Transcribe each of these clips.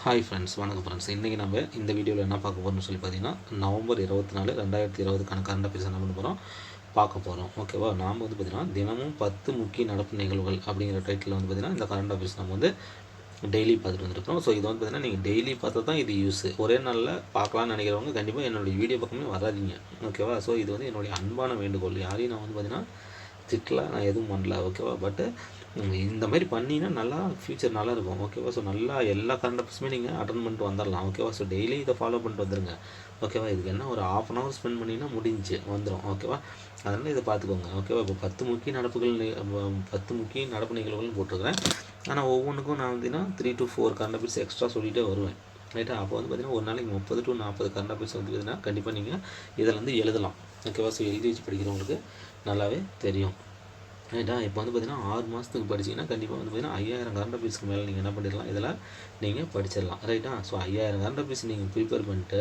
Hi friends வணக்கம் friends இன்றைக்கி நம்ம இந்த வீடியோவில் என்ன பார்க்க போகிறோம்னு சொல்லி பார்த்தீங்கன்னா நவம்பர் இருபத்தி நாலு ரெண்டாயிரத்தி இருபதுக்கான கரண்ட் அஃபேர்ஸ் என்ன பண்ண போகிறோம் பார்க்க போகிறோம் ஓகேவா நாம் வந்து பார்த்திங்கன்னா தினமும் பத்து முக்கிய நடப்பு நிகழ்வுகள் அப்படிங்கிற டைட்டில் வந்து பார்த்திங்கன்னா இந்த கரண்ட் அஃபேர்ஸ் நம்ம வந்து டெய்லி பார்த்துட்டு வந்துருக்கோம் ஸோ இது வந்து பார்த்திங்கன்னா நீங்கள் டெய்லி பார்த்தா தான் இது யூஸ் ஒரே நாளில் பார்க்கலாம்னு நினைக்கிறவங்க கண்டிப்பாக என்னுடைய வீடியோ பக்கமே வராதீங்க. ஓகேவா ஸோ இது வந்து என்னுடைய அன்பான வேண்டுகோள். யாரையும் நான் வந்து பார்த்திங்கன்னா திட்டல நான் எதுவும் பண்ணல. ஓகேவா பட்டு இந்த மாதிரி பண்ணினா நல்லா ஃப்யூச்சர் நல்லா இருக்கும். ஓகேவா ஸோ நல்லா எல்லா கரண்ட் அஃபேர்ஸுமே நீங்கள் அட்டன் பண்ணிட்டு வந்துடலாம் ஓகேவா ஸோ டெய்லி இதை ஃபாலோ பண்ணிட்டு வந்துருங்க. ஓகேவா இதுக்கு என்ன? ஒரு ஆஃப் அன் ஹவர் ஸ்பெண்ட் பண்ணிங்கன்னா முடிஞ்சு வந்துடும் ஓகேவா அதனால் இதை பார்த்துக்கோங்க. ஓகேவா இப்போ பத்து முக்கிய நடப்புகள் பத்து முக்கிய நடப்பு நிகழ்வுகள்னு போட்டிருக்கிறேன். ஆனால் ஒவ்வொன்றுக்கும் நான் வந்துன்னா three to four current affairs extra சொல்லிகிட்டே வருவேன். ரைட்டா அப்போ வந்து பார்த்தீங்கன்னா ஒரு நாளைக்கு முப்பது டு நாற்பது கரண்ட் அஃபேர்ஸ் வந்து பார்த்தீங்கன்னா கண்டிப்பாக நீங்கள் இதில் வந்து எழுதலாம் ஓகேவா ஸோ எழுதி வச்சு படிக்கிறவங்களுக்கு நல்லாவே தெரியும். ரைட்டா இப்போ வந்து பார்த்தீங்கன்னா ஆறு மாதத்துக்கு படிச்சீங்கன்னா கண்டிப்பாக வந்து பார்த்தீங்கன்னா ஐயாயிரம் கரண்ட் அஃபேர்ஸ்க்கு மேலே நீங்கள் என்ன பண்ணிடலாம்? இதெல்லாம் நீங்கள் படிச்சிடலாம். ரைட்டா ஸோ ஐயாயிரம் கரண்ட் அஃபேர்ஸ் நீங்கள் ப்ரிப்பேர் பண்ணிட்டு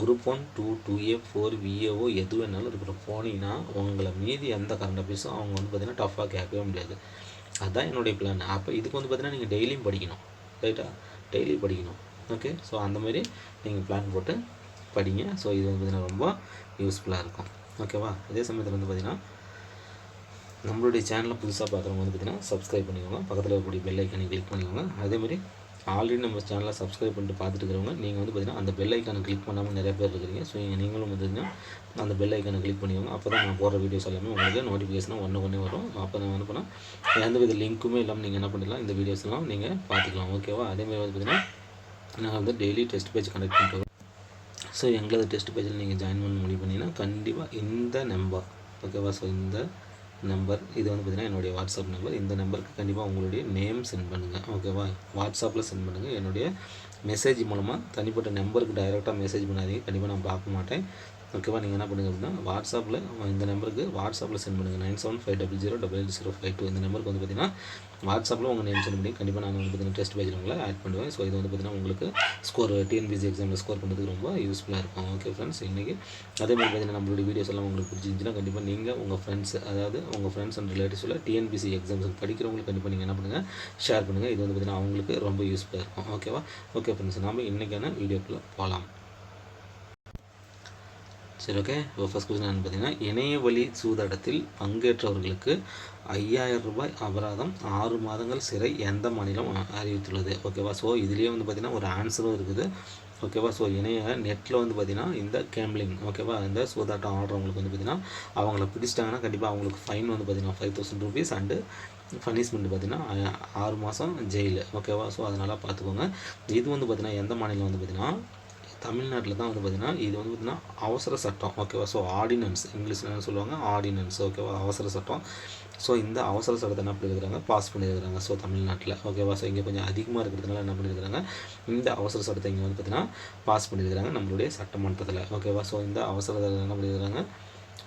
group one two two A four VAO எது வேணாலும் இருக்கிற போனீங்கன்னா உங்களை மீதி எந்த கரண்ட் அஃபேர்ஸும் அவங்க வந்து பார்த்தீங்கன்னா டஃப்பாக கேட்கவே முடியாது. அதுதான் என்னுடைய பிளான் அப்போ இதுக்கு வந்து பார்த்திங்கன்னா நீங்கள் டெய்லியும் படிக்கணும். ரைட்டா டெய்லி படிக்கணும். ஓகே ஸோ அந்த மாதிரி நீங்கள் பிளான் போட்டு படிங்க. ஸோ இது வந்து பார்த்தீங்கன்னா ரொம்ப யூஸ்ஃபுல்லாக இருக்கும். ஓகேவா அதே சமயத்தில் வந்து பார்த்தீங்கன்னா நம்மளுடைய சேனலை புதுசாக பார்க்குறவங்க வந்து பார்த்தீங்கன்னா சப்ஸ்கிரைப் பண்ணிக்கோங்க. பக்கத்தில் இருக்கக்கூடிய பெல் ஐக்கானை கிளிக் பண்ணிக்கோங்க. அதேமாதிரி ஆல்ரெடி நம்ம சேனலை சப்ஸ்கிரைப் பண்ணிட்டு பார்த்துட்டு இருக்கிறவங்க நீங்கள் வந்து பார்த்தீங்கன்னா அந்த பெல் ஐக்கானை கிளிக் பண்ணாமல் நிறைய பேர் இருக்கிறீங்க. ஸோ நீங்களும் வந்து அந்த பெல் ஐக்கானை கிளிக் பண்ணிக்கோங்க. அப்போ தான் நான் போடுற வீடியோஸ் எல்லாமே உங்களுக்கு நோட்டிஃபிகேஷனாக ஒன்று ஒன்றே வரும். அப்போ நான் என்ன பண்ணால் எந்த வித லிங்க்குமே இல்லாமல் நீங்கள் என்ன பண்ணிடலாம்? இந்த வீடியோஸ்லாம் நீங்கள் பார்த்துக்கலாம். ஓகேவா அதேமாதிரி வந்து பார்த்தீங்கன்னா நாங்கள் வந்து டெய்லி டெஸ்ட் பேஜ் கண்டக்ட் பண்ணிட்டு ஸோ எங்களது டெஸ்ட் பேஜில் நீங்கள் ஜாயின் பண்ண முடிவு பண்ணிங்கன்னா கண்டிப்பாக இந்த நம்பர் ஓகேவா ஸோ இந்த நம்பர் இது வந்து பார்த்தீங்கன்னா என்னுடைய வாட்ஸ்அப் நம்பர் இந்த நம்பருக்கு கண்டிப்பாக உங்களுடைய நேம் சென்ட் பண்ணுங்கள் ஓகேவா வாட்ஸ்அப்பில் சென்ட் பண்ணுங்கள் என்னுடைய மெசேஜ் மூலமாக தனிப்பட்ட நம்பருக்கு டைரெக்டாக மெசேஜ் பண்ணாதீங்க. கண்டிப்பாக நான் பார்க்க மாட்டேன். ஓகேவா நீங்கள் என்ன பண்ணுங்க அப்படின்னா வாட்ஸ்அப்பில் இந்த நம்பருக்கு வாட்ஸ்அப்பில் சென்ட் பண்ணுங்கள் nine seven five double zero double eight zero five two இந்த நம்பருக்கு வந்து பார்த்தீங்கன்னா வாட்ஸ்அப்பில் உங்கள் நேம் சென்ட் பண்ணி கண்டிப்பாக நான் வந்து பார்த்தீங்கன்னா டெஸ்ட் பேஜில் உங்களை ஆட் பண்ணுவேன். ஸோ இது வந்து பார்த்தீங்கன்னா உங்களுக்கு ஸ்கோர் டிஎன்பிசி எக்ஸாமில் ஸ்கோர் பண்ணுறதுக்கு ரொம்ப யூஸ்ஃபுல்லாக இருக்கும். ஓகே ஃப்ரெண்ட்ஸ் இன்றைக்கி அதே மாதிரி பார்த்தீங்கன்னா நம்மளுடைய வீடியோஸ் எல்லாம் உங்களுக்கு பிடிச்சிருந்துச்சுன்னா கண்டிப்பாக நீங்கள் உங்கள் ஃப்ரெண்ட்ஸ் அதாவது உங்கள் ஃப்ரெண்ட்ஸ் அண்ட் ரிலேட்டிவ்ஸில் டிஎன்பிசி எக்ஸாம்ஸ் படிக்கிறவங்களுக்கு கண்டிப்பாக நீங்கள் என்ன பண்ணுங்கள் ஷேர் பண்ணுங்கள் இது வந்து பார்த்தீங்கன்னா அவங்களுக்கு ரொம்ப யூஸ்ஃபுல்லாக இருக்கும். ஓகேவா ஓகே ஃப்ரெண்ட்ஸ் நாம் இன்றைக்கான வீடியோக்குள்ளே போகலாம் சரி ஓகே இப்போ ஃபஸ்ட் கொஸ்டின் என்னன்னு பார்த்தீங்கன்னா இணைய வழி சூதாட்டத்தில் பங்கேற்றவர்களுக்கு ஐயாயிரம் ரூபாய் அபராதம் ஆறு மாதங்கள் சிறை எந்த மாநிலம் அறிவித்துள்ளது? ஓகேவா ஸோ இதுலேயே வந்து பார்த்தீங்கன்னா ஒரு ஆன்சரும் இருக்குது. ஓகேவா ஸோ இணைய நெட்டில் வந்து பார்த்தீங்கன்னா இந்த கேம்லிங் ஓகேவா இந்த சூதாட்டம் ஆடுறவங்களுக்கு வந்து பார்த்தீங்கன்னா அவங்கள பிடிச்சிட்டாங்கன்னா கண்டிப்பாக அவங்களுக்கு ஃபைன் வந்து பார்த்தீங்கன்னா five thousand rupees and punishment பார்த்தீங்கன்னா ஆறு மாதம் ஜெயிலு ஓகேவா ஸோ அதனால் பார்த்துக்கோங்க. இது வந்து பார்த்தீங்கன்னா எந்த மாநிலம் வந்து பார்த்தீங்கன்னா தமிழ்நாட்டில் தான் வந்து பார்த்திங்கன்னா இது வந்து பார்த்திங்கன்னா அவசர சட்டம். ஓகேவா ஸோ ஆர்டினன்ஸ் இங்கிலீஷில் என்ன சொல்லுவாங்க? ஆர்டினன்ஸ் ஓகேவா அவசர சட்டம். ஸோ இந்த அவசர சட்டத்தை என்ன பண்ணியிருக்கிறாங்க பாஸ் பண்ணியிருக்கிறாங்க ஸோ தமிழ்நாட்டில். ஓகேவா ஸோ இங்கே கொஞ்சம் அதிகமாக இருக்கிறதுனால என்ன பண்ணியிருக்கிறாங்க இந்த அவசர சட்டத்தை இங்கே வந்து பார்த்திங்கன்னா பாஸ் பண்ணியிருக்கிறாங்க நம்மளுடைய சட்டமன்றத்தில். ஓகேவா ஸோ இந்த அவசர சட்டத்தை என்ன பண்ணியிருக்கிறாங்க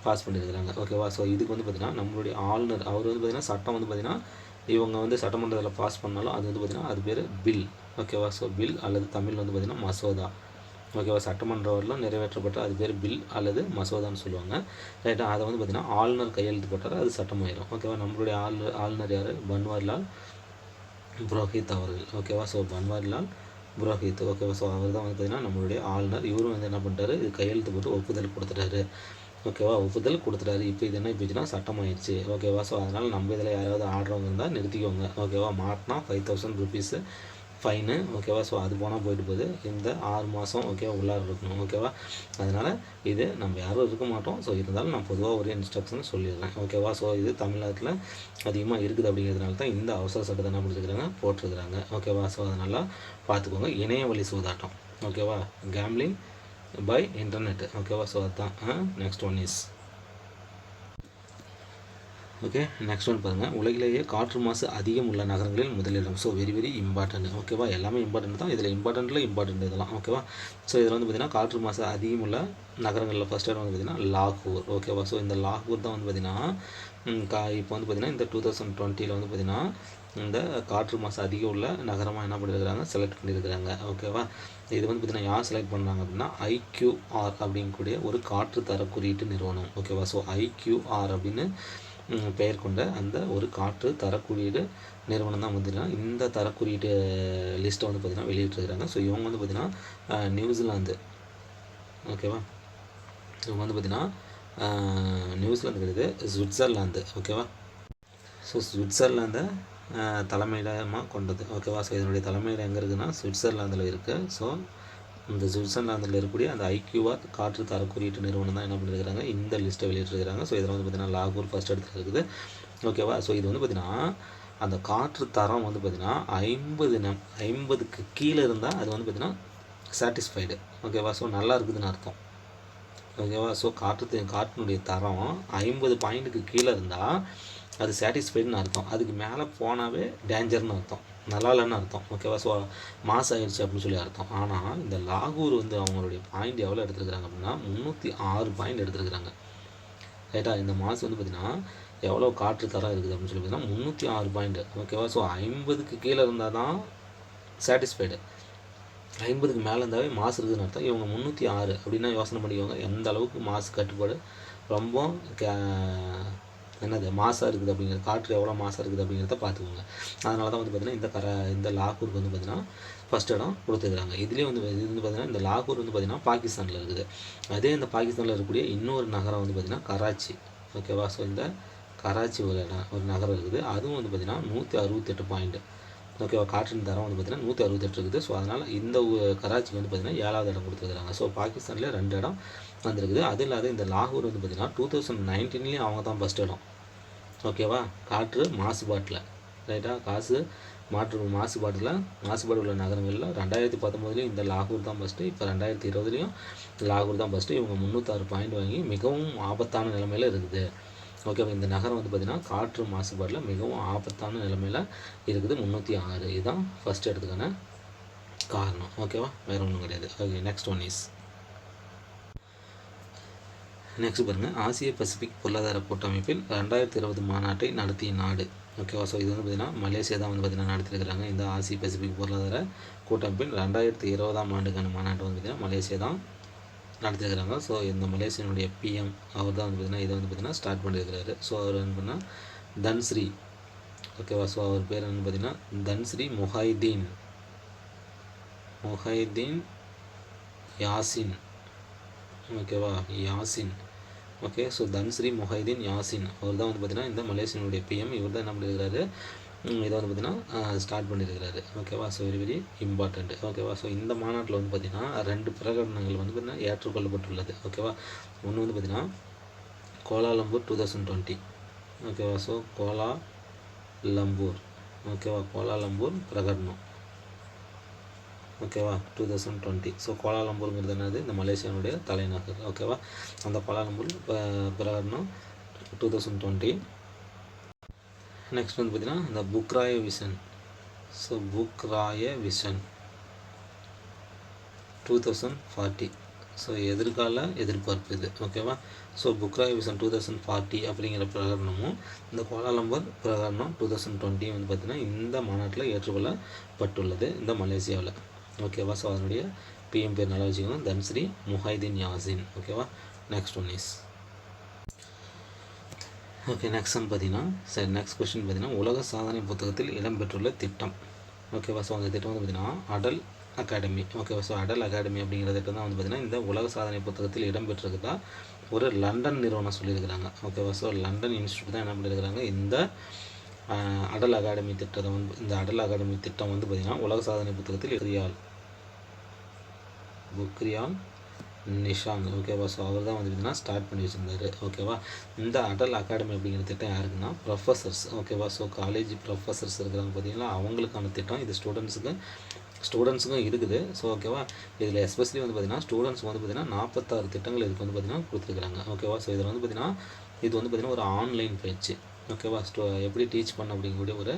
பாஸ் பண்ணியிருக்கிறாங்க ஓகேவா ஸோ இதுக்கு வந்து பார்த்திங்கன்னா நம்மளுடைய ஆளுநர் அவர் வந்து பார்த்திங்கன்னா சட்டம் வந்து பார்த்திங்கன்னா இவங்க வந்து சட்டமன்றத்தில் பாஸ் பண்ணாலும் அது வந்து பார்த்திங்கன்னா அது பேர் பில் ஓகேவா ஸோ பில் அல்லது தமிழ் வந்து பார்த்திங்கன்னா மசோதா. ஓகேவா சட்டமன்றவரெலாம் நிறைவேற்றப்பட்ட அது பேர் பில் அல்லது மசோதான்னு சொல்லுவாங்க. ரைட்டா அதை வந்து பார்த்திங்கன்னா ஆளுநர் கையெழுத்து போட்டால் அது சட்டமாயிடும் ஓகேவா நம்மளுடைய ஆளுநர் ஆளுநர் யார்? பன்வாரிலால் புரோஹித் அவர்கள். ஓகேவா ஸோ பன்வாரிலால் புரோஹித். ஓகேவா ஸோ அவர் தான் வந்து பார்த்திங்கன்னா நம்மளுடைய ஆளுநர். இவரும் வந்து என்ன பண்ணுறாரு இது கையெழுத்து போட்டு ஒப்புதல் கொடுத்துட்டாரு. ஓகேவா ஒப்புதல் கொடுத்துட்டாரு. இப்போ இது என்ன போச்சுன்னா சட்டமாயிடுச்சு ஓகேவா ஸோ அதனால் நம்ம இதில் யாராவது ஆடுறவங்க இருந்தால் நிறுத்திக்கோங்க. ஓகேவா மாட்டினா ஃபைவ் தௌசண்ட் ருபீஸு ஃபைனு ஓகேவா ஸோ அது போனால் போயிட்டு போகுது. இந்த ஆறு மாதம் ஓகேவா உள்ளார இருக்கணும் ஓகேவா அதனால் இது நம்ம யாரும் இருக்க மாட்டோம். ஸோ இருந்தாலும் நான் பொதுவாக ஒரு இன்ஸ்ட்ரக்ஷன் சொல்லிடுறேன். ஓகேவா ஸோ இது தமிழ்நாட்டில் அதிகமாக இருக்குது அப்படிங்கிறதுனால தான் இந்த அவசர சட்டத்தை என்ன பிடிச்சிக்கிறாங்க போட்டிருக்கிறாங்க. ஓகேவா ஸோ அதனால் பார்த்துக்கோங்க இணைய வழி சூதாட்டம் ஓகேவா கேம்லிங் பை இன்டர்நெட் ஓகேவா ஸோ அதுதான் next one is okay next one பாருங்கள் உலகிலேயே காற்று மாசு அதிகம் உள்ள நகரங்களில் முதலிடம். ஸோ வெரி வெரி இம்பார்ட்டன்ட் ஓகேவா எல்லாமே இம்பார்ட்டன்ட் தான். இதில் இம்பார்ட்டண்ட்டில் இம்பார்ட்டன்ட் இதெல்லாம். ஓகேவா ஸோ இதில் வந்து பார்த்திங்கன்னா காற்று மாசு அதிகம் உள்ள நகரங்களில் ஃபஸ்ட் இடம் வந்து பார்த்திங்கன்னா லாகூர். ஓகேவா ஸோ இந்த லாகூர் தான் வந்து பார்த்திங்கன்னா கா இப்போ வந்து பார்த்திங்கன்னா இந்த டூ தௌசண்ட் டுவெண்ட்டியில் வந்து பார்த்திங்கன்னா இந்த காற்று மாசு அதிகம் உள்ள நகரமாக என்ன பண்ணியிருக்கிறாங்க செலக்ட் பண்ணியிருக்கிறாங்க ஓகேவா இது வந்து பார்த்திங்கன்னா யார் செலக்ட் பண்ணாங்க அப்படின்னா ஐக்யூஆர் அப்படிங்கக்கூடிய ஒரு காற்று தர குறியீட்டு நிறுவனம். ஓகேவா ஸோ ஐக்யூஆர் அப்படின்னு பெயர் கொண்ட அந்த ஒரு காற்று தரக்குறியீடு நிறுவனம் தான் பார்த்திங்கன்னா இந்த தரக்குறியீடு லிஸ்ட்டை வந்து பார்த்திங்கன்னா வெளியிட்டிருக்கிறாங்க. ஸோ இவங்க வந்து பார்த்திங்கன்னா நியூசிலாந்து ஓகேவா இவங்க வந்து பார்த்திங்கன்னா நியூசிலாந்து கிடையாது சுவிட்சர்லாந்து ஓகேவா ஸோ சுவிட்சர்லாந்தை தலைமையிடமாக கொண்டது. ஓகேவா ஸோ இதனுடைய தலைமையிடம் எங்கே இருக்குன்னா சுவிட்சர்லாந்தில் இருக்குது ஸோ இந்த சுவிட்சர்லாந்தில் இருக்கக்கூடிய அந்த ஐக்யூவா காற்று தர குறியீட்டு நிறுவனம் தான் என்ன பண்ணியிருக்கிறாங்க இந்த லிஸ்ட்டை வெளியிட்டிருக்கிறாங்க. ஸோ இதில் வந்து பார்த்திங்கன்னா லாகூர் ஃபர்ஸ்ட் இடத்துல இருக்குது. ஓகேவா ஸோ இது வந்து பார்த்திங்கன்னா அந்த காற்று தரம் வந்து பார்த்திங்கன்னா ஐம்பது நம் ஐம்பதுக்கு கீழே இருந்தால் அது வந்து பார்த்திங்கன்னா சாட்டிஸ்ஃபைடு ஓகேவா ஸோ நல்லா இருக்குதுன்னு அர்த்தம். ஓகேவா ஸோ காற்று காற்றினுடைய தரம் ஐம்பது பாயிண்ட்டுக்கு கீழே இருந்தால் அது சாட்டிஸ்ஃபைடுன்னு அர்த்தம். அதுக்கு மேலே போனாவே டேஞ்சர்னு அர்த்தம். நல்லா இல்லைன்னு அர்த்தம் ஓகேவா ஸோ மாஸ் ஆகிடுச்சு அப்படின்னு சொல்லி அர்த்தம். ஆனால் இந்த லாகூர் வந்து அவங்களுடைய பாயிண்ட் எவ்வளோ எடுத்துருக்குறாங்க அப்படின்னா முந்நூற்றி ஆறு பாயிண்ட் எடுத்துருக்குறாங்க. ரைட்டா இந்த மாஸ் வந்து பார்த்திங்கன்னா எவ்வளோ காற்று தரம் இருக்குது அப்படின்னு சொல்லி பார்த்தீங்கன்னா முந்நூற்றி ஆறு பாயிண்ட் ஓகேவா ஸோ ஐம்பதுக்கு கீழே இருந்தால் தான் சாட்டிஸ்ஃபைடு ஐம்பதுக்கு மேலே இருந்தாவே மாசு இருக்குதுன்னு அர்த்தம். இவங்க முந்நூற்றி ஆறு அப்படின்னா யோசனை பண்ணிக்கோங்க. எந்த அளவுக்கு மாசு கட்டுப்பாடு? ரொம்ப கே- என்னது மாசாக இருக்குது அப்படிங்கிறது காற்று எவ்வளோ மாசாக இருக்குது அப்படிங்கிறத பார்த்துக்கோங்க. அதனால தான் வந்து பார்த்திங்கன்னா இந்த கர இந்த லாகூருக்கு வந்து பார்த்திங்கன்னா ஃபஸ்ட் இடம் கொடுத்துருக்குறாங்க இதுலேயே வந்து இது வந்து பார்த்திங்கன்னா இந்த லாகூர் வந்து பார்த்திங்கன்னா பாகிஸ்தானில் இருக்குது. அதே இந்த பாகிஸ்தானில் இருக்கக்கூடிய இன்னொரு நகரம் வந்து பார்த்திங்கன்னா கராச்சி. ஓகேவா? ஸோ இந்த கராச்சி ஒரு இடம் ஒரு நகரம் இருக்குது. அதுவும் வந்து பார்த்திங்கன்னா நூற்றி அறுபத்தெட்டு பாயிண்ட் ஓகேவா? காற்றின் தரம் வந்து பார்த்திங்கன்னா நூற்றி அறுபத்தெட்டு இருக்குது. ஸோ அதனால் இந்த ஊ- கராச்சிக்கு வந்து பார்த்திங்கன்னா ஏழாவது இடம் கொடுத்துருக்காங்க. ஸோ பாகிஸ்தானில் ரெண்டு இடம் வந்திருக்குது. அது இல்லாத இந்த லாகூர் வந்து பார்த்திங்கன்னா டூ தௌசண்ட் நைன்டீன்லேயும் அவங்க தான் ஃபஸ்ட் இடம். ஓகேவா? காற்று மாசுபாட்டில். ரைட்டாக காசு மாற்று மாசுபாட்டில் மாசுபாடு உள்ள நகரங்களில் ரெண்டாயிரத்தி பத்தொம்போதுலேயும் இந்த லாகூர் தான் ஃபஸ்ட்டு இப்போ ரெண்டாயிரத்தி இருபதுலேயும் லாகூர் தான் ஃபஸ்ட்டு இவங்க முந்நூற்றாறு பாயிண்ட் வாங்கி மிகவும் ஆபத்தான நிலமையில் இருக்குது. ஓகேவா? இந்த நகரம் வந்து பார்த்திங்கன்னா காற்று மாசுபாட்டில் மிகவும் ஆபத்தான நிலமையில் இருக்குது. முந்நூற்றி ஆறு. இதுதான் ஃபஸ்ட் இடத்துக்கான காரணம். ஓகேவா? வேறு ஒன்றும் கிடையாது. Okay next one is next பாருங்கள் ஆசிய பசிபிக் பொருளாதார கூட்டமைப்பில் ரெண்டாயிரத்தி இருபது மாநாட்டை நடத்திய நாடு. ஓகேவா ஸோ இது வந்து பார்த்திங்கன்னா மலேசியா தான் வந்து பார்த்திங்கன்னா நடத்திருக்கிறாங்க. இந்த ஆசிய பசிபிக் பொருளாதார கூட்டமைப்பில் ரெண்டாயிரத்தி இருபதாம் ஆண்டுக்கான மாநாட்டை வந்து பார்த்திங்கன்னா மலேசியா தான் நடத்திருக்கிறாங்க. ஸோ இந்த மலேசியனுடைய பிஎம் அவர் தான் வந்து பார்த்திங்கன்னா இதை வந்து பார்த்திங்கன்னா ஸ்டார்ட் பண்ணியிருக்கிறாரு ஸோ அவர் என்ன பார்த்தீங்கன்னா தன்ஸ்ரீ. ஓகேவா ஸோ அவர் பேர் என்னன்னு பார்த்திங்கன்னா தன்ஸ்ரீ முஹைதீன். Muhyiddin Yassin. ஓகேவா? Yassin. Okay so Tan Sri Muhyiddin Yassin. அவர் தான் வந்து பார்த்தீங்கன்னா இந்த மலேசியனுடைய பிஎம் இவர் தான் என்ன பண்ணியிருக்கிறாரு இதை வந்து பார்த்தீங்கன்னா ஸ்டார்ட் பண்ணியிருக்கிறாரு ஓகேவா? ஸோ வெரி வெரி இம்பார்ட்டண்ட் ஓகேவா? ஸோ இந்த மாநாட்டில் வந்து பார்த்தீங்கன்னா ரெண்டு பிரகடனங்கள் வந்து பார்த்தீங்கன்னா ஏற்றுக்கொள்ளப்பட்டுள்ளது. ஓகேவா? ஒன்று வந்து பார்த்தீங்கன்னா Kuala Lumpur two thousand twenty ஓகேவா? ஸோ கோலா லம்பூர் ஓகேவா? கோலாலம்பூர் பிரகடனம். ஓகேவா? டூ தௌசண்ட் டுவெண்ட்டி ஸோ கோலாலம்பூருங்கிறது என்னது? இந்த மலேசியாவுடைய தலைநகர். ஓகேவா? அந்த கோலாலம்பூர் ப- பிரகடனம் டூ தௌசண்ட் டுவெண்ட்டி நெக்ஸ்ட் வந்து பார்த்தீங்கன்னா இந்த Putrajaya vision so Putrajaya vision two thousand forty so எதிர்கால எதிர்பார்ப்பு இது. ஓகேவா? So Putrajaya vision two thousand forty அப்படிங்கிற பிரகடனமும் இந்த கோலாலம்பூர் பிரகடனம் டூ தௌசண்ட் டுவெண்ட்டி வந்து பார்த்திங்கன்னா இந்த மாநாட்டில் ஏற்றுக்கொள்ளப்பட்டுள்ளது இந்த மலேசியாவில். ஓகேவா? ஸோ அதனுடைய பிஎம் பேர் நல்லா வச்சுக்கணும் தன்ஸ்ரீ முஹைதீன் யாசின். ஓகேவா? Next one is okay next one பார்த்தீங்கன்னா சரி நெக்ஸ்ட் கொஸ்டின் பார்த்தீங்கன்னா உலக சாதனை புத்தகத்தில் இடம்பெற்றுள்ள திட்டம். ஓகேவா? ஸோ அந்த திட்டம் வந்து பார்த்தீங்கன்னா அடல் அகாடமி ஓகேவா? ஸோ அடல் அகாடமி அப்படிங்கிற திட்டம் தான் வந்து பார்த்தீங்கன்னா இந்த உலக சாதனை புத்தகத்தில் இடம்பெற்றிருக்கதா ஒரு லண்டன் நிறுவனம் சொல்லியிருக்கிறாங்க. ஓகேவா? ஸோ லண்டன் இன்ஸ்டியூட் தான் என்ன பண்ணியிருக்கிறாங்க? இந்த அடல் அகாடமி திட்டத்தை வந்து இந்த அடல் அகாடமி திட்டம் வந்து பார்த்திங்கன்னா உலக சாதனை புத்தகத்தில் புக்ரியால் புக்ரியால் நிஷாங் ஓகேவா ஸோ அவர் தான் வந்து பார்த்தீங்கன்னா ஸ்டார்ட் பண்ணி வச்சுருந்தாரு. ஓகேவா இந்த அடல் அகாடமி அப்படிங்கிற திட்டம் யாருக்குன்னா ப்ரொஃபஸர்ஸ் ஓகேவா ஸோ காலேஜ் ப்ரொஃபஸர்ஸ் இருக்கிறாங்க பார்த்தீங்கன்னா அவங்களுக்கான திட்டம். இது ஸ்டூடெண்ட்ஸுக்கு ஸ்டூடெண்ட்ஸுக்கும் இருக்குது. ஸோ ஓகேவா இதில் எஸ்பெஷலி வந்து பார்த்தீங்கன்னா ஸ்டூடெண்ட்ஸ் வந்து பார்த்தீங்கன்னா நாற்பத்தாறு திட்டங்கள் இதுக்கு வந்து பார்த்திங்கன்னா கொடுத்துருக்குறாங்க. ஓகேவா ஸோ இதில் வந்து பார்த்தீங்கன்னா இது வந்து பார்த்தீங்கன்னா ஒரு ஆன்லைன் பயிற்சி. ஓகேவா ஸ்டோ எப்படி டீச் பண்ண அப்படிங்கக்கூடிய ஒரு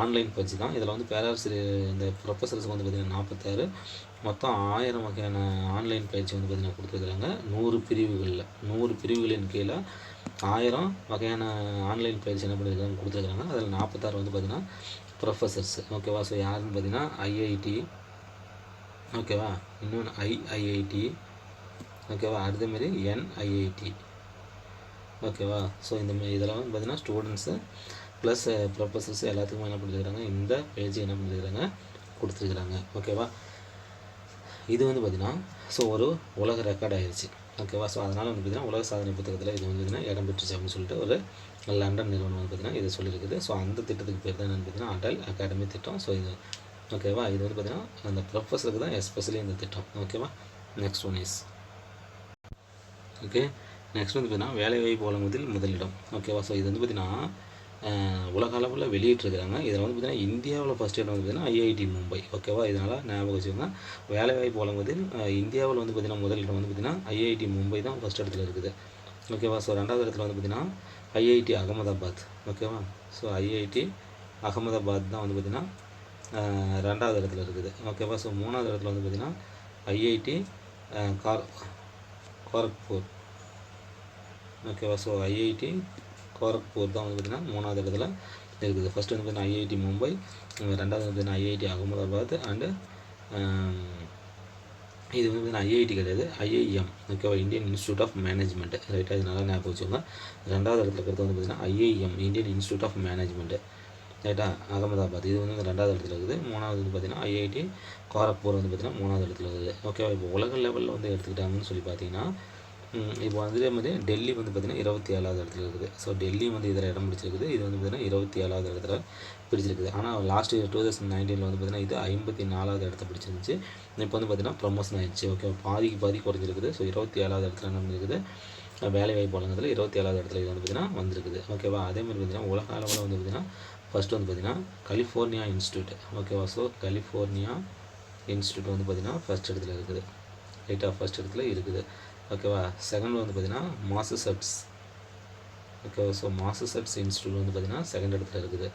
ஆன்லைன் பயிற்சி தான். இதில் வந்து பேராசிரியர் இந்த ப்ரொஃபஸர்ஸ்க்கு வந்து பார்த்தீங்கன்னா நாற்பத்தாறு மொத்தம் ஆயிரம் வகையான ஆன்லைன் பயிற்சி வந்து பார்த்தீங்கன்னா கொடுத்துருக்குறாங்க. நூறு பிரிவுகளில் நூறு பிரிவுகளின் கீழே ஆயிரம் வகையான ஆன்லைன் பயிற்சி என்ன பண்ணியிருக்காங்க கொடுத்துருக்குறாங்க. அதில் நாற்பத்தாறு வந்து பார்த்தீங்கன்னா ப்ரொஃபஸர்ஸ் ஓகேவா ஸோ யாருன்னு பார்த்தீங்கன்னா ஐஐடி ஓகேவா இன்னொன்று ஐஐஐடி ஓகேவா அடுத்த மாரி என்ஐஐடி ஓகேவா? ஸோ இந்த இதெல்லாம் வந்து பார்த்தீங்கன்னா ஸ்டூடெண்ட்ஸு ப்ளஸ் ப்ரொஃபஸர்ஸ் எல்லாத்துக்கும் என்ன பண்ணியிருக்கிறாங்க இந்த பேஜ் என்ன பண்ணியிருக்கிறாங்க கொடுத்துருக்குறாங்க. ஓகேவா? இது வந்து பார்த்திங்கன்னா ஸோ ஒரு உலக ரெக்கார்ட் ஆகிடுச்சு ஓகேவா? ஸோ அதனால் வந்து பார்த்திங்கன்னா உலக சாதனை புத்தகத்தில் இது வந்து பார்த்திங்கன்னா இடம் பெற்றுச்சு அப்படின்னு சொல்லிட்டு ஒரு லண்டன் நிறுவனம் வந்து பார்த்திங்கன்னா இதை சொல்லியிருக்குது ஸோ அந்த திட்டத்துக்கு பேர் தான் என்னென்னு பார்த்தீங்கன்னா அடல் அகாடமி திட்டம். ஸோ இது ஓகேவா? இது வந்து பார்த்திங்கன்னா அந்த ப்ரொஃபஸருக்கு தான் எஸ்பெஷலி இந்த திட்டம். ஓகேவா? Next one is okay next வந்து பார்த்தீங்கன்னா வேலைவாய்ப்பு வழங்குவதில் முதலிடம். ஓகேவா ஸோ இது வந்து பார்த்தீங்கன்னா உலக அளவில் வெளியிட்டிருக்கிறாங்க. இதில் வந்து பார்த்தீங்கன்னா இந்தியாவில் ஃபஸ்ட் இடம் வந்து பார்த்தீங்கன்னா ஐஐடி மும்பை. ஓகேவா இதனால் ஞாபகம் வச்சுக்கோங்க. வேலைவாய்ப்பு வழங்குவதில் இந்தியாவில் வந்து பார்த்தீங்கன்னா முதலிடம் வந்து பார்த்தீங்கன்னா ஐஐடி மும்பை தான் ஃபஸ்ட் இடத்துல இருக்குது. ஓகேவா ஸோ ரெண்டாவது இடத்துல வந்து பார்த்திங்கன்னா ஐஐடி அகமதாபாத். ஓகேவா ஸோ ஐஐடி அகமதாபாத் தான் வந்து பார்த்திங்கன்னா ரெண்டாவது இடத்துல இருக்குது. ஓகேவா ஸோ மூணாவது இடத்துல வந்து பார்த்தீங்கன்னா ஐஐடி கார் கோரக்பூர். ஓகேவா ஸோ ஐஐடி கோரக்பூர் தான் வந்து பார்த்திங்கன்னா மூணாவது இடத்துல இருக்குது. ஃபஸ்ட்டு வந்து பார்த்திங்கன்னா ஐஐடி மும்பை ரெண்டாவது வந்து பார்த்திங்கன்னா ஐஐடி அகமதாபாத் அண்டு um, இது வந்து பார்த்திங்கன்னா ஐஐடி கிடையாது ஐஐஎம் ஓகேவா இந்தியன் இன்ஸ்டியூட் ஆஃப் மேனேஜ்மெண்ட் ரைட்டாக இது நல்லா ஞாபகம் வச்சுக்கோங்க. ரெண்டாவது இடத்துல இருக்கிறது வந்து பார்த்திங்கன்னா IIM Indian institute of management ரைட்டா அகமதாபாத் இது வந்து ரெண்டாவது இடத்துல இருக்குது. மூணாவது வந்து பார்த்திங்கன்னா ஐஐடி கோரக்பூர் வந்து பார்த்திங்கன்னா மூணாவது இடத்துல இருக்குது. ஓகேவா இப்போ உலக லெவலில் வந்து எடுத்துக்கிட்டாங்கன்னு சொல்லி பார்த்தீங்கன்னா இப்போ அதே மாதிரி டெல்லி வந்து பார்த்திங்கன்னா இருபத்தி ஏழாவது இடத்துல இருக்குது. ஸோ டெல்லி வந்து இதில் இடம் பிடிச்சிருக்குது. இது வந்து பார்த்திங்கன்னா இருபத்தி ஏழாவது இடத்துல பிடிச்சிருக்குது. ஆனால் லாஸ்ட் இயர் டூ தௌசண்ட் நைன்டீனில் வந்து பார்த்திங்கன்னா இது ஐம்பத்தி நாலாவது இடத்த பிடிச்சிருந்துச்சு. இப்போ வந்து பார்த்திங்கன்னா ப்ரொமோஷன் ஆயிடுச்சு. ஓகே பாதிக்கு பாதி குறைஞ்சிருக்குது. ஸோ இருபத்தி ஏழாவது இடத்துல என்ன இருக்குது வேலை வாய்ப்பு வழங்குறதுல இருபத்தி ஏழாவது இடத்துல இது வந்து பார்த்திங்கன்னா வந்திருக்குது. ஓகேவா அதே மாதிரி பார்த்திங்கன்னா உலக அளவில் வந்து பார்த்திங்கன்னா ஃபஸ்ட்டு வந்து பார்த்திங்கன்னா கலிஃபோர்னியா இன்ஸ்டியூட். ஓகேவா ஸோ கலிஃபோர்னியா இன்ஸ்டியூட் வந்து பார்த்திங்கன்னா ஃபஸ்ட் இடத்துல இருக்குது. ரைட்டாக ஃபஸ்ட் இடத்துல இருக்குது. ஓகேவா செகண்ட் வந்து பார்த்திங்கன்னா மாசசட்ஸ் ஓகேவா ஸோ மாசசட்ஸ் இன்ஸ்டியூட் வந்து பார்த்திங்கன்னா செகண்ட் இடத்துல இருக்குது.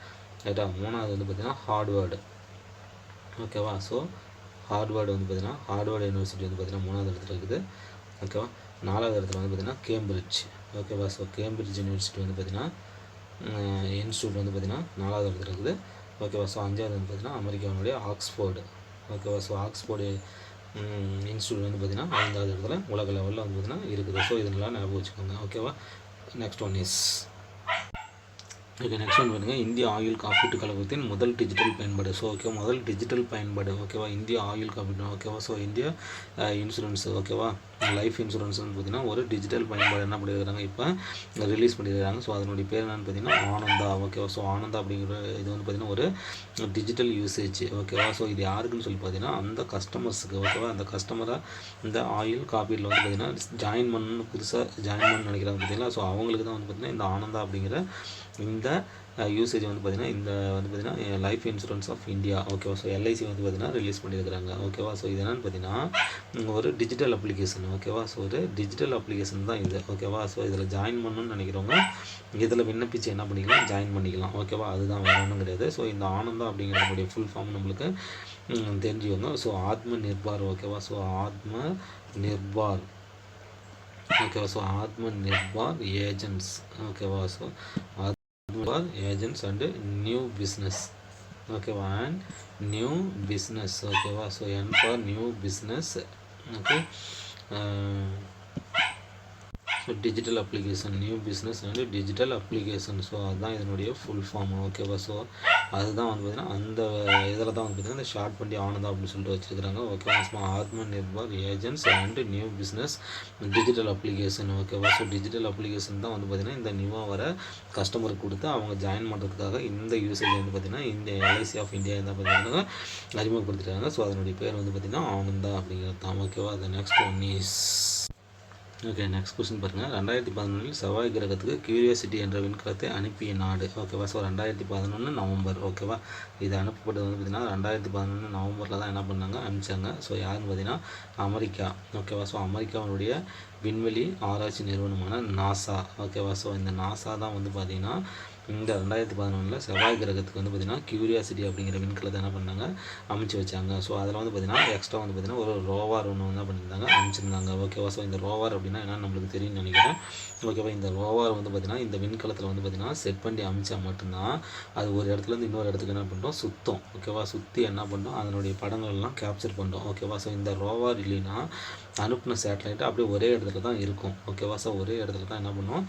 ரைட்டா மூணாவது வந்து பார்த்திங்கன்னா ஹார்ட்வேர்டு ஓகேவா ஸோ ஹார்ட்வேர்டு வந்து பார்த்திங்கன்னா ஹார்ட்வேர்டு யூனிவர்சிட்டி வந்து பார்த்திங்கன்னா மூணாவது இடத்துல இருக்குது. ஓகேவா நாலாவது இடத்துல வந்து பார்த்திங்கன்னா கேம்பிரிட்ஜ் ஓகேவா ஸோ கேம்பிரிட்ஜ் யூனிவர்சிட்டி வந்து பார்த்திங்கன்னா இன்ஸ்டியூட் வந்து பார்த்திங்கன்னா நாலாவது இடத்துல இருக்குது. ஓகேவா ஸோ அஞ்சாவது வந்து பார்த்திங்கன்னா அமெரிக்காவினுடைய ஆக்ஸ்ஃபோர்டு ஓகேவா ஸோ ஆக்ஸ்ஃபோர்டு இன்ஸ்டியூட் வந்து பார்த்திங்கன்னா ஐந்தாவது இடத்துல உலக லெவலில் வந்து பார்த்திங்கன்னா இருக்குது. ஸோ இதெல்லாம் ஞாபகம் வச்சுக்கோங்க. ஓகேவா next one is okay next one பாருங்க. இந்திய ஆயுள் காப்பீட்டு கழகத்தின் முதல் டிஜிட்டல் பயன்பாடு. ஸோ ஓகே முதல் டிஜிட்டல் பயன்பாடு. ஓகேவா இந்திய ஆயுள் காப்பீடு ஓகேவா ஸோ இந்தியா இன்சூரன்ஸ் uh, ஓகேவா லைஃப் இன்சூரன்ஸ் வந்து பார்த்தீங்கன்னா ஒரு டிஜிட்டல் பயன்பாடு என்ன பண்ணியிருக்காங்க இப்போ ரிலீஸ் பண்ணியிருக்காங்க. ஸோ அதனுடைய பேர் என்னன்னு பார்த்தீங்கன்னா ஆனந்தா. ஓகேவா ஸோ ஆனந்தா அப்படிங்கிற இது வந்து பார்த்தீங்கன்னா ஒரு டிஜிட்டல் யூசேஜ் ஓகேவா ஸோ இது யாருக்குன்னு சொல்லி பார்த்தீங்கன்னா அந்த கஸ்டமர்ஸுக்கு ஓகேவா அந்த கஸ்டமரை இந்த ஆயில் காப்பீட்டில் வந்து பார்த்தீங்கன்னா ஜாயின் பண்ணணும்னு புதுசாக ஜாயின் பண்ண நினைக்கிறாங்க பார்த்தீங்களா? ஸோ அவங்களுக்கு தான் வந்து பார்த்தீங்கன்னா இந்த ஆனந்தா அப்படிங்கிற இந்த யூசேஜ் வந்து பார்த்தீங்கன்னா இந்த வந்து பார்த்தீங்கன்னா லைஃப் இன்சூரன்ஸ் ஆஃப் இந்தியா ஓகேவா ஸோ எல்ஐசி வந்து பார்த்தீங்கன்னா ரிலீஸ் பண்ணியிருக்கிறாங்க ஓகேவா ஸோ இது என்னென்னு பார்த்தீங்கன்னா ஒரு டிஜிட்டல் அப்ளிகேஷன் ஓகேவா ஸோ ஒரு டிஜிட்டல் அப்ளிகேஷன் தான் இது ஓகேவா ஸோ இதில் ஜாயின் பண்ணணும்னு நினைக்கிறவங்க இதில் விண்ணப்பிச்சு என்ன பண்ணிக்கலாம்? ஜாயின் பண்ணிக்கலாம் ஓகேவா அதுதான் வேற ஒன்றும் கிடையாது. ஸோ இந்த ஆனந்தம் அப்படிங்கிறக்கூடிய ஃபுல் ஃபார்ம் நம்மளுக்கு தெரிஞ்சுக்கோங்க. ஸோ ஆத்ம நிர்பார் ஓகேவா ஸோ ஆத்ம நிர்பார் ஓகேவா ஸோ ஆத்ம நிர்பார் ஏஜென்ட்ஸ் ஓகேவா so for agents and new business ஓகேவா அண்ட் நியூ பிஸ்னஸ் ஓகேவா so N for new business okay so digital application new business and digital application so அதுதான் இதனுடைய ஃபுல் ஃபார்ம் ஓகேவா ஸோ அதுதான் வந்து பார்த்திங்கன்னா அந்த இதில் தான் வந்து பார்த்திங்கன்னா இந்த ஷார்ட் பண்ணி ஆனந்தா அப்படின்னு சொல்லிட்டு வச்சுருக்காங்க ஓகேவா so Atma Nirbhar agents and new business digital application ஓகேவா ஸோ டிஜிட்டல் அப்ளிகேஷன் தான் வந்து பார்த்திங்கன்னா இந்த நியூவாக வர கஸ்டமருக்கு கொடுத்து அவங்க ஜாயின் பண்ணுறதுக்காக இந்த யூசேஜ் வந்து பார்த்திங்கன்னா இந்த எல்ஐசி ஆஃப் இந்தியா தான் பார்த்திங்கன்னா அறிமுகப்படுத்திருக்காங்க. ஸோ அதனுடைய பேர் வந்து பார்த்திங்கன்னா ஆனந்தா அப்படிங்கிறது தான் ஓகேவா அது next one is okay next question பாருங்கள் ரெண்டாயிரத்தி பதினொன்றில் செவ்வாய் கிரகத்துக்கு கியூரியாசிட்டி என்ற விண்கலத்தை அனுப்பிய நாடு. ஓகேவா ஸோ ரெண்டாயிரத்தி பதினொன்று நவம்பர். ஓகேவா இது அனுப்பப்பட்டது வந்து பார்த்திங்கன்னா ரெண்டாயிரத்தி பதினொன்று நவம்பரில் தான் என்ன பண்ணாங்க? அனுப்பிச்சாங்க. ஸோ யாருன்னு பார்த்தீங்கன்னா அமெரிக்கா. ஓகேவா ஸோ அமெரிக்காவினுடைய விண்வெளி ஆராய்ச்சி நிறுவனமான நாசா ஓகேவா ஸோ இந்த நாசா தான் வந்து பார்த்திங்கன்னா இந்த ரெண்டாயிரத்தி பதினொன்றில் செவ்வாய் கிரகத்துக்கு வந்து பார்த்திங்கன்னா கியூரியாசிட்டி அப்படிங்கிற விண்கலத்தை என்ன பண்ணாங்க? அமைச்சு வச்சாங்க. ஸோ அதில் வந்து பார்த்திங்கன்னா எக்ஸ்ட்ரா வந்து பார்த்திங்கன்னா ஒரு ரோவார் ஒன்று வந்து பண்ணியிருந்தாங்க? அமைச்சிருந்தாங்க. ஓகேவா ஸோ இந்த ரோவார் அப்படின்னா என்னன்னு நம்மளுக்கு தெரியும்னு நினைக்கிறேன். ஓகேவா இந்த ரோவார் வந்து பார்த்திங்கன்னா இந்த விண்கலத்தில் வந்து பார்த்திங்கன்னா செட் பண்ணி அமைச்சா மட்டும்தான் அது ஒரு இடத்துலேருந்து இன்னொரு இடத்துக்கு என்ன பண்ணுறோம் சுத்தம். ஓகேவா சுற்றி என்ன பண்ணுறோம் அதனுடைய படங்கள் எல்லாம் கேப்சர் பண்ணுறோம் ஓகேவா ஸோ இந்த ரோவார் இல்லைன்னா அனுப்பின சேட்டலைட் அப்படியே ஒரே இடத்துல தான் இருக்கும். ஓகேவா ஸோ ஒரே இடத்துல தான் என்ன பண்ணும்?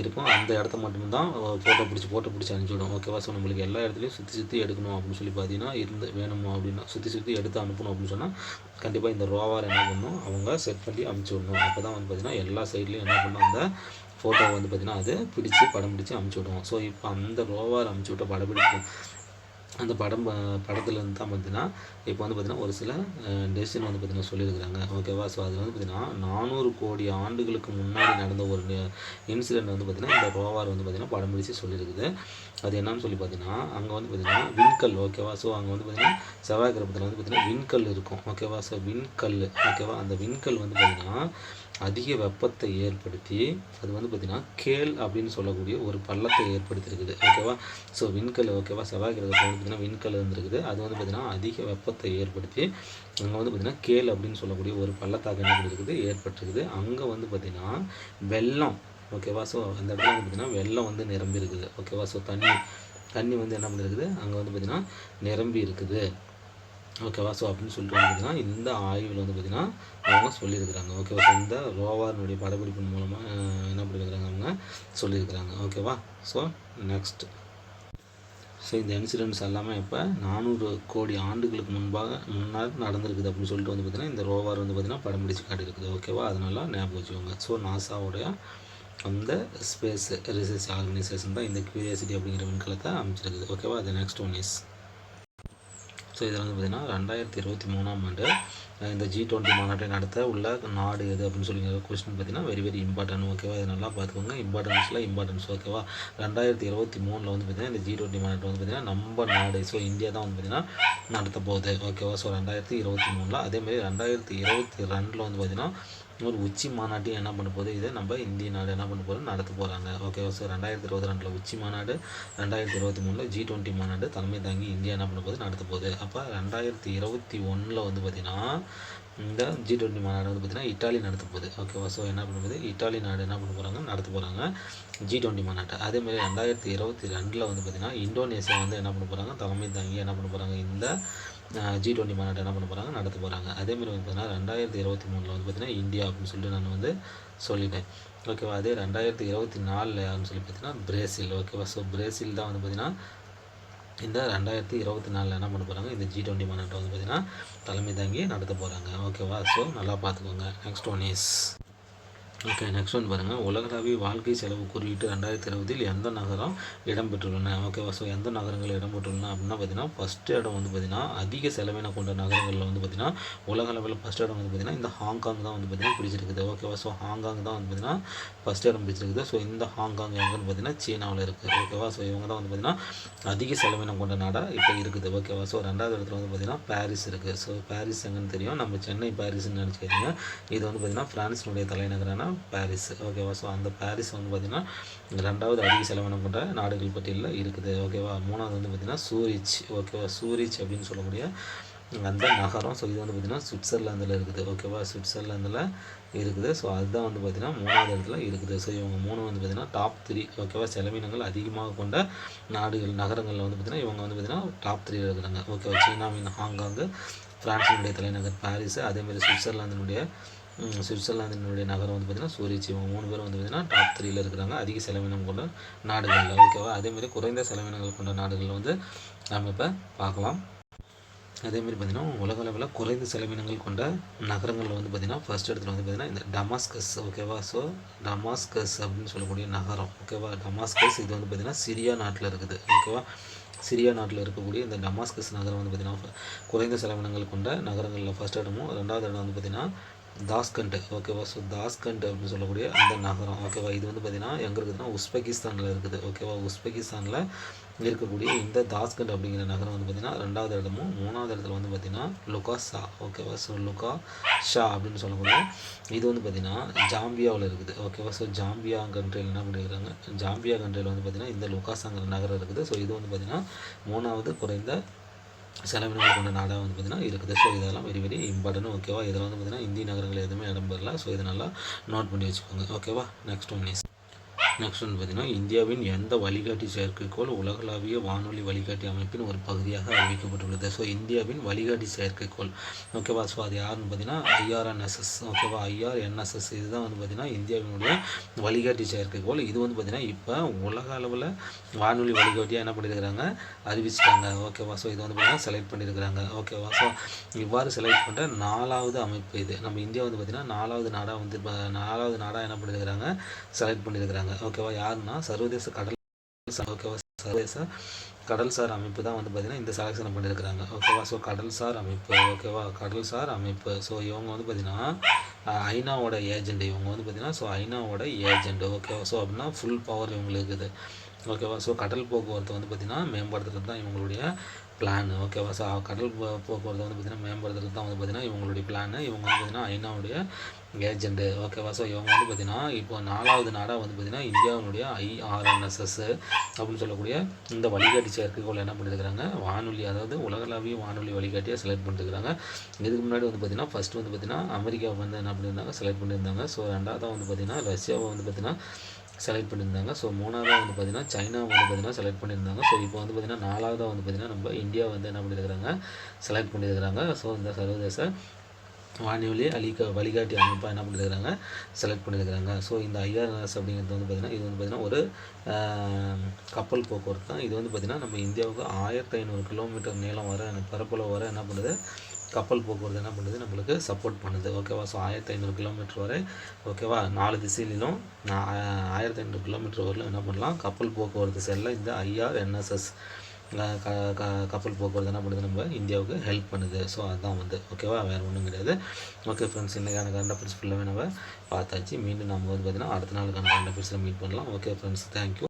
இருக்கும். அந்த இடத்த மட்டும்தான் ஃபோட்டோ பிடிச்சி ஃபோட்டோ பிடிச்சி அனுப்பிச்சி ஓகேவா ஸோ நம்மளுக்கு எல்லா இடத்துலையும் சுற்றி சுற்றி எடுக்கணும் அப்படின்னு சொல்லி பார்த்தீங்கன்னா இருந்து வேணுமோ அப்படின்னா சுற்றி சுற்றி எடுத்து அனுப்பணும் அப்படின்னு சொன்னால் கண்டிப்பாக இந்த ரோவார் என்ன பண்ணணும் அவங்க செட் பண்ணி அமுச்சு விடணும். அப்போ தான் வந்து பார்த்திங்கன்னா எல்லா சைட்லேயும் என்ன பண்ணணும் அந்த ஃபோட்டோ வந்து பார்த்திங்கன்னா அது பிடிச்சி படம் பிடிச்சி அமுச்சு விடுவோம். ஸோ இப்போ அந்த ரோவார் அமுச்சு விட்ட பிடிக்கும் அந்த படம் படத்தில் படத்துலேருந்து தான் பார்த்தீங்கன்னா இப்போ வந்து பார்த்தீங்கன்னா ஒரு சில டெசிஷன் வந்து பார்த்தீங்கன்னா சொல்லியிருக்கிறாங்க. ஓகேவா ஸோ அது வந்து பார்த்தீங்கன்னா நானூறு கோடி ஆண்டுகளுக்கு முன்னாடி நடந்த ஒரு இன்சிடென்ட் வந்து பார்த்தீங்கன்னா இந்த ரோவார் வந்து பார்த்தீங்கன்னா படம் பிடிச்சி சொல்லியிருக்குது. அது என்னன்னு சொல்லி பார்த்தீங்கன்னா அங்கே வந்து பார்த்தீங்கன்னா விண்கல் ஓகேவா? ஸோ அங்கே வந்து பார்த்தீங்கன்னா செவ்வாய் கிரகத்தில் வந்து பார்த்தீங்கன்னா விண்கல் இருக்கும். ஓகேவா? ஸோ விண்கல் ஓகேவா? அந்த விண்கல் வந்து பார்த்தீங்கன்னா அதிக வெப்பத்தை ஏற்படுத்தி அது வந்து பார்த்திங்கன்னா கேல் அப்படின்னு சொல்லக்கூடிய ஒரு பள்ளத்தை ஏற்படுத்தியிருக்குது. ஓகேவா? ஸோ விண்கல் ஓகேவா? செவ்வாய் கிரகத்தில் வந்து பார்த்திங்கன்னா விண்கல் இருந்திருக்குது. அது வந்து பார்த்திங்கன்னா அதிக வெப்பத்தை ஏற்படுத்தி அங்கே வந்து பார்த்திங்கன்னா கேல் அப்படின்னு சொல்லக்கூடிய ஒரு பள்ளத்தாக்கம் இருக்குது ஏற்பட்டிருக்குது. அங்கே வந்து பார்த்திங்கன்னா வெள்ளம் ஓகேவா? ஸோ அந்த இடத்துல வந்து பார்த்திங்கன்னா வெள்ளம் வந்து நிரம்பி இருக்குது. ஓகேவா? ஸோ தண்ணி தண்ணி வந்து என்ன பண்ணிருக்குது? அங்கே வந்து பார்த்திங்கன்னா நிரம்பி இருக்குது. ஓகேவா? ஸோ அப்படின்னு சொல்லிட்டு வந்து பார்த்தீங்கன்னா இந்த ஆய்வில் வந்து பார்த்திங்கன்னா அவங்க சொல்லியிருக்கிறாங்க. ஓகேவா? ஸோ இந்த ரோவாரினுடைய படப்பிடிப்பின் மூலமாக என்ன பண்ணியிருக்கிறாங்க அவங்க சொல்லியிருக்கிறாங்க. ஓகேவா? ஸோ நெக்ஸ்ட் ஸோ இந்த இன்சிடென்ட்ஸ் எல்லாமே இப்போ நானூறு கோடி ஆண்டுகளுக்கு முன்பாக முன்னாடி நடந்திருக்குது அப்படின்னு சொல்லிட்டு வந்து பார்த்திங்கன்னா இந்த ரோவார் வந்து பார்த்தீங்கன்னா படம் பிடிச்சி காட்டியிருக்குது. ஓகேவா? அதனால ஞாபகம் வச்சுக்கோங்க. ஸோ நாசாவுடைய அந்த ஸ்பேஸ் ரிசர்ச் ஆர்கனைசேஷன் தான் இந்த கியூரியாசிட்டி அப்படிங்கிற விண்கலத்தை அமைச்சிருக்குது. ஓகேவா அது நெக்ஸ்ட் ஒன் இஸ் ஸோ இதில் வந்து பார்த்திங்கன்னா ரெண்டாயிரத்தி இருபத்தி மூணாம் ஆண்டு இந்த ஜி டுவெண்ட்டி மாநாட்டை நடத்த உள்ள நாடு எது அப்படின்னு சொல்லி கொஸ்டின் பார்த்தீங்கன்னா வெரி வெரி இம்பார்ட்டன்ட் ஓகேவா இது நல்லா பார்த்துக்கோங்க. இம்பார்ட்டன்ஸில் இம்பார்ட்டன்ஸ் ஓகேவா ரெண்டாயிரத்தி இருபத்தி மூணில் வந்து பார்த்திங்கன்னா இந்த ஜி டுவெண்ட்டி மாநாட்டை வந்து பார்த்திங்கன்னா நம்ம நாடு ஸோ இந்தியா தான் வந்து பார்த்திங்கன்னா நடத்த போகுது. ஓகேவா ஸோ ரெண்டாயிரத்தி இருபத்தி மூணில் அதேமாதிரி ரெண்டாயிரத்தி இருபத்தி ரெண்டில் வந்து பார்த்திங்கன்னா ஒரு உச்சி மாநாட்டையும் என்ன பண்ண போகுது? இதை நம்ம இந்திய நாடு என்ன பண்ண போகிறோம் நடத்த போகிறாங்க ஓகேவா ஸோ ரெண்டாயிரத்தி இருபத்தி ரெண்டில் உச்சி மாநாடு ரெண்டாயிரத்தி இருபத்தி மூணில் ஜி டுவெண்ட்டி மாநாடு தலைமை தாங்கி இந்தியா என்ன பண்ண போகுது? நடத்த போகுது. அப்போ ரெண்டாயிரத்தி இருபத்தி ஒன்றில் வந்து பார்த்திங்கன்னா இந்த ஜி டுவெண்ட்டி மாநாடு வந்து பார்த்திங்கன்னா இட்டாலி நடத்த போகுது. ஓகேவா ஸோ என்ன பண்ண போகுது? இட்டாலி நாடு என்ன பண்ண போகிறாங்க நடத்த போகிறாங்க ஜி டுவெண்ட்டி மாநாட்டை அதேமாதிரி ரெண்டாயிரத்தி இருபத்தி ரெண்டில் வந்து பார்த்திங்கன்னா இந்தோனேசியா வந்து என்ன பண்ண போகிறாங்க தலைமை தாங்கி என்ன பண்ண போகிறாங்க இந்த ஜி டுவெண்ட்டி மாநாட்டை என்ன பண்ண போகிறாங்க நடத்த போகிறாங்க அதேமாதிரி வந்து பார்த்தீங்கன்னா ரெண்டாயிரத்தி இருபத்தி மூணில் வந்து பார்த்திங்கன்னா இந்தியா அப்படின்னு சொல்லிட்டு நான் வந்து சொல்லிட்டேன். ஓகேவா? அதே ரெண்டாயிரத்தி இருபத்தி நாலில் அப்படின்னு சொல்லி பார்த்தீங்கன்னா பிரேசில். ஓகேவா? ஸோ பிரேசில் தான் வந்து பார்த்திங்கன்னா இந்த ரெண்டாயிரத்தி இருபத்தி நாலில் என்ன பண்ண போகிறாங்க இந்த ஜி டுவெண்ட்டி மாநாட்டை வந்து பார்த்திங்கன்னா தலைமை தாங்கி நடத்த போகிறாங்க ஓகேவா? ஸோ நல்லா பார்த்துக்கோங்க. Next one is okay next one பாருங்கள் உலகளாவிய வாழ்க்கை செலவு குறியீட்டு ரெண்டாயிரத்தி இருபதில் எந்த நகரம் இடம்பெற்றுள்ளன? ஓகேவா ஸோ எந்த நகரங்கள் இடம்பெற்றுள்ளன அப்படின்னா பார்த்தீங்கன்னா ஃபஸ்ட் இடம் வந்து பார்த்திங்கன்னா அதிக செலவினம் கொண்ட நகரங்களில் வந்து பார்த்திங்கன்னா உலக அளவில் ஃபஸ்ட் இடம் வந்து பார்த்திங்கன்னா இந்த ஹாங்காங் தான் வந்து பார்த்திங்கன்னா பிடிச்சிருக்குது. ஓகேவா ஸோ ஹாங்காங் தான் வந்து பார்த்திங்கன்னா ஃபஸ்ட் இடம் பிடிச்சிருக்குது. ஸோ இந்த ஹாங்காங் எங்கன்னு பார்த்தீங்கன்னா சீனாவில் இருக்குது ஓகேவா ஸோ இவங்க தான் வந்து பார்த்திங்கன்னா அதிக செலவினம் கொண்ட நாடாக இப்போ இருக்குது. ஓகேவா ஸோ ரெண்டாவது இடத்துல வந்து பார்த்திங்கன்னா பாரிஸ் இருக்குது ஸோ பாரிஸ் எங்கன்னு தெரியும். நம்ம சென்னை பாரிஸ்ன்னு நினச்சிக்கிறீங்க இது வந்து பார்த்திங்கன்னா ஃப்ரான்ஸினுடைய தலைநகரான பாரிஸ். ஓகேவா ஸோ அந்த பாரிஸ் வந்து பார்த்திங்கன்னா ரெண்டாவது அதிக செலவினம் கொண்ட நாடுகள் பட்டியலில் இருக்குது. ஓகேவா மூணாவது வந்து பார்த்திங்கன்னா சூரிச். ஓகேவா சூரிச் அப்படின்னு சொல்லக்கூடிய அந்த நகரம். ஸோ இது வந்து பார்த்திங்கன்னா சுவிட்சர்லாந்தில் இருக்குது. ஓகேவா சுவிட்சர்லாந்தில் இருக்குது. ஸோ அதுதான் வந்து பார்த்திங்கன்னா மூணாவது இடத்துல இருக்குது. ஸோ இவங்க மூணு வந்து பார்த்திங்கன்னா டாப் த்ரீ ஓகேவா செலவினங்கள் அதிகமாக கொண்ட நாடுகள் நகரங்களில் வந்து பார்த்திங்கன்னா இவங்க வந்து பார்த்திங்கன்னா டாப் த்ரீ இருக்கிறாங்க. ஓகேவா சீனாவின் ஹாங்காங்கு ஃப்ரான்ஸினுடைய தலைநகர் பாரிஸு அதேமாதிரி சுவிட்சர்லாந்தினுடைய சுவிட்சர்லாந்தினுடைய நகரம் வந்து பார்த்திங்கன்னா சூரிய இவங்க மூணு பேரும் வந்து பார்த்திங்கன்னா டாப் த்ரீயில் இருக்கிறாங்க. அதிக செலவினம் கொண்ட நாடுகளில். ஓகேவா அதேமாதிரி குறைந்த செலவினங்கள் கொண்ட நாடுகளில் வந்து நம்ம இப்போ பார்க்கலாம். அதேமாதிரி பார்த்திங்கன்னா உலக அளவில் குறைந்த செலவினங்கள் கொண்ட நகரங்களில் வந்து பார்த்திங்கன்னா ஃபர்ஸ்ட் இடத்துல வந்து பார்த்திங்கன்னா இந்த டமாஸ்கஸ் ஓகேவா ஸோ டமாஸ்கஸ் அப்படின்னு சொல்லக்கூடிய நகரம் ஓகேவா டமாஸ்கஸ் இது வந்து பார்த்திங்கன்னா சிரியா நாட்டில் இருக்குது ஓகேவா சிரியா நாட்டில் இருக்கக்கூடிய இந்த டமாஸ்கஸ் நகரம் வந்து பார்த்திங்கன்னா குறைந்த செலவினங்கள் கொண்ட நகரங்களில் ஃபர்ஸ்ட் இடமும் ரெண்டாவது இடம் வந்து பார்த்திங்கன்னா தாஸ்கண்ட் ஓகேவா ஸோ தாஸ்கண்ட் அப்படின்னு சொல்லக்கூடிய அந்த நகரம் ஓகேவா இது வந்து பார்த்திங்கன்னா எங்கே இருக்குதுன்னா உஸ்பெகிஸ்தானில் இருக்குது ஓகேவா உஸ்பெகிஸ்தானில் இருக்கக்கூடிய இந்த தாஸ்கண்ட் அப்படிங்கிற நகரம் வந்து பார்த்திங்கன்னா ரெண்டாவது இடமும் மூணாவது இடத்துல வந்து பார்த்திங்கன்னா லுகா ஷா ஓகேவா ஸோ லுகா ஷா அப்படின்னு சொல்லக்கூடிய இது வந்து பார்த்திங்கன்னா ஜாம்பியாவில் இருக்குது ஓகேவா ஸோ ஜாம்பியா கண்ட்ரியில் என்ன பண்ணியிருக்காங்க ஜாம்பியா கண்ட்ரியில் வந்து பார்த்திங்கன்னா இந்த லுகாஸாங்கிற நகரம் இருக்குது. ஸோ இது வந்து பார்த்திங்கன்னா மூணாவது குறைந்த செலவினங்கள் கொண்ட நாடாக வந்து பார்த்திங்கன்னா இருக்குது. ஸோ இதெல்லாம் வெரி வெரி இம்பார்ட்டன்ட் ஓகேவா இதெல்லாம் வந்து பார்த்திங்கன்னா இந்திய நகரங்கள் எதுவுமே இடம்பெறல ஸோ இதை நல்லா நோட் பண்ணி வச்சுக்கோங்க. ஓகேவா நெக்ஸ்ட் ஒன் இஸ் நெக்ஸ்ட் வந்து பார்த்திங்கன்னா இந்தியாவின் எந்த வழிகாட்டி செயற்கைக்கோள் உலகளாவிய வானொலி வழிகாட்டி அமைப்பின் ஒரு பகுதியாக அறிவிக்கப்பட்டுள்ளது. ஸோ இந்தியாவின் வழிகாட்டி செயற்கைக்கோள். ஓகேவா? ஸோ அது யாருன்னு பார்த்தீங்கன்னா ஐஆர்என்எஸ்எஸ் ஓகேவா? ஐஆர்என்எஸ்எஸ் இதுதான் வந்து பார்த்திங்கன்னா இந்தியாவினுடைய வழிகாட்டி செயற்கைக்கோள். இது வந்து பார்த்திங்கன்னா இப்போ உலக அளவில் வானொலி வழிகாட்டியாக என்ன பண்ணியிருக்கிறாங்க அறிவிச்சிட்டாங்க. ஓகேவா? ஸோ இது வந்து பார்த்திங்கன்னா செலக்ட் பண்ணியிருக்கிறாங்க ஓகேவா? ஸோ இவ்வாறு செலக்ட் பண்ணுற நாலாவது அமைப்பு இது. நம்ம இந்தியா வந்து பார்த்திங்கன்னா நாலாவது நாடாக வந்து இப்போ நாலாவது நாடாக என்ன பண்ணியிருக்கிறாங்க செலக்ட் பண்ணியிருக்கிறாங்க ஓகேவா? யாருன்னா சர்வதேச கடல் ஓகேவா? சர்வதேச கடல்சார் அமைப்பு தான் வந்து பார்த்திங்கன்னா இந்த செலெக்ஷன் பண்ணியிருக்கிறாங்க ஓகேவா? ஸோ கடல்சார் அமைப்பு ஓகேவா? கடல்சார் அமைப்பு. ஸோ இவங்க வந்து பார்த்திங்கன்னா ஐநாவோட ஏஜெண்ட் இவங்க வந்து பார்த்திங்கன்னா ஸோ ஐநாவோட ஏஜெண்ட் ஓகேவா? ஸோ அப்படின்னா ஃபுல் பவர் இவங்களுக்கு இருக்குது ஓகேவா ஸோ கடல் போக்குவரத்து வந்து பார்த்திங்கன்னா மேம்படுத்துறது தான் இவங்களுடைய பிளான் ஓகேவா ஸோ கடல் போக்குவரத்து வந்து பார்த்திங்கன்னா மேம்படுத்துறது தான் வந்து பார்த்திங்கன்னா இவங்களுடைய பிளான் இவங்க வந்து பார்த்திங்கன்னா ஐநாவுடைய ஏஜெண்ட்டு ஓகேவா ஸோ இவங்க வந்து பார்த்திங்கன்னா இப்போ நாலாவது நாடாக வந்து பார்த்திங்கன்னா இந்தியாவினுடைய ஐஆர்என்எஸ்எஸ் அப்படின்னு சொல்லக்கூடிய இந்த வழிகாட்டி செயற்கைக்கோள் என்ன பண்ணியிருக்கிறாங்க வானொலி அதாவது உலகளாவிய வானொலி வழிகாட்டியாக செலக்ட் பண்ணிருக்கிறாங்க இதுக்கு முன்னாடி வந்து பார்த்திங்கன்னா ஃபஸ்ட்டு வந்து பார்த்திங்கன்னா அமெரிக்கா வந்து என்ன பண்ணியிருந்தாங்க செலக்ட் பண்ணியிருந்தாங்க ஸோ ரெண்டாவதாக வந்து பார்த்திங்கன்னா ரஷ்யாவை வந்து பார்த்திங்கன்னா செலக்ட் பண்ணியிருந்தாங்க. ஸோ மூணாவதாக வந்து பார்த்திங்கன்னா சைனா வந்து பார்த்திங்கன்னா செலக்ட் பண்ணியிருந்தாங்க. ஸோ இப்போ வந்து பார்த்திங்கன்னா நாலாவதாக வந்து பார்த்திங்கன்னா நம்ம இந்தியா வந்து என்ன பண்ணியிருக்கிறாங்க? செலக்ட் பண்ணியிருக்கிறாங்க. ஸோ இந்த சர்வதேச வானொலி அழிக்க வழிகாட்டி அமைப்பாக என்ன பண்ணியிருக்கிறாங்க? செலக்ட் பண்ணியிருக்கிறாங்க. ஸோ இந்த ஐஆர்எஸ் அப்படிங்கிறது வந்து பார்த்திங்கன்னா இது வந்து பார்த்திங்கன்னா ஒரு கப்பல் போக்குவரத்து தான். இது வந்து பார்த்திங்கன்னா நம்ம இந்தியாவுக்கு ஆயிரத்தி ஐநூறு கிலோமீட்டர் நீளம் வர பரப்பளவு வர என்ன பண்ணுது? கப்பல் போக்குவரத்து என்ன பண்ணுது? நம்மளுக்கு சப்போர்ட் பண்ணுது. ஓகேவா? ஸோ ஆயிரத்தி ஐநூறு கிலோமீட்டர் வரை ஓகேவா? நாலு திசையிலும் நான் ஆயிரத்தி ஐநூறு கிலோமீட்டர் வரலும் என்ன பண்ணலாம்? கப்பல் போக்குவரத்து செல்ல இந்த ஐஆர்என்எஸ்எஸ் க க கப்பல் போக்குவரத்து என்ன பண்ணுது? நம்ம இந்தியாவுக்கு ஹெல்ப் பண்ணுது. ஸோ அதுதான் வந்து. ஓகேவா? வேறு ஒன்றும் கிடையாது. ஓகே ஃப்ரெண்ட்ஸ் இன்றைக்கான கரண்ட் அஃபேர்ஸ் ஃபுல்லாகவே நம்ம பார்த்தாச்சு. மீண்டும் நம்ம வந்து பார்த்திங்கன்னா அடுத்த நாளுக்கான கரண்ட் அஃபேர்ஸில் மீட் பண்ணலாம். Okay friends thank you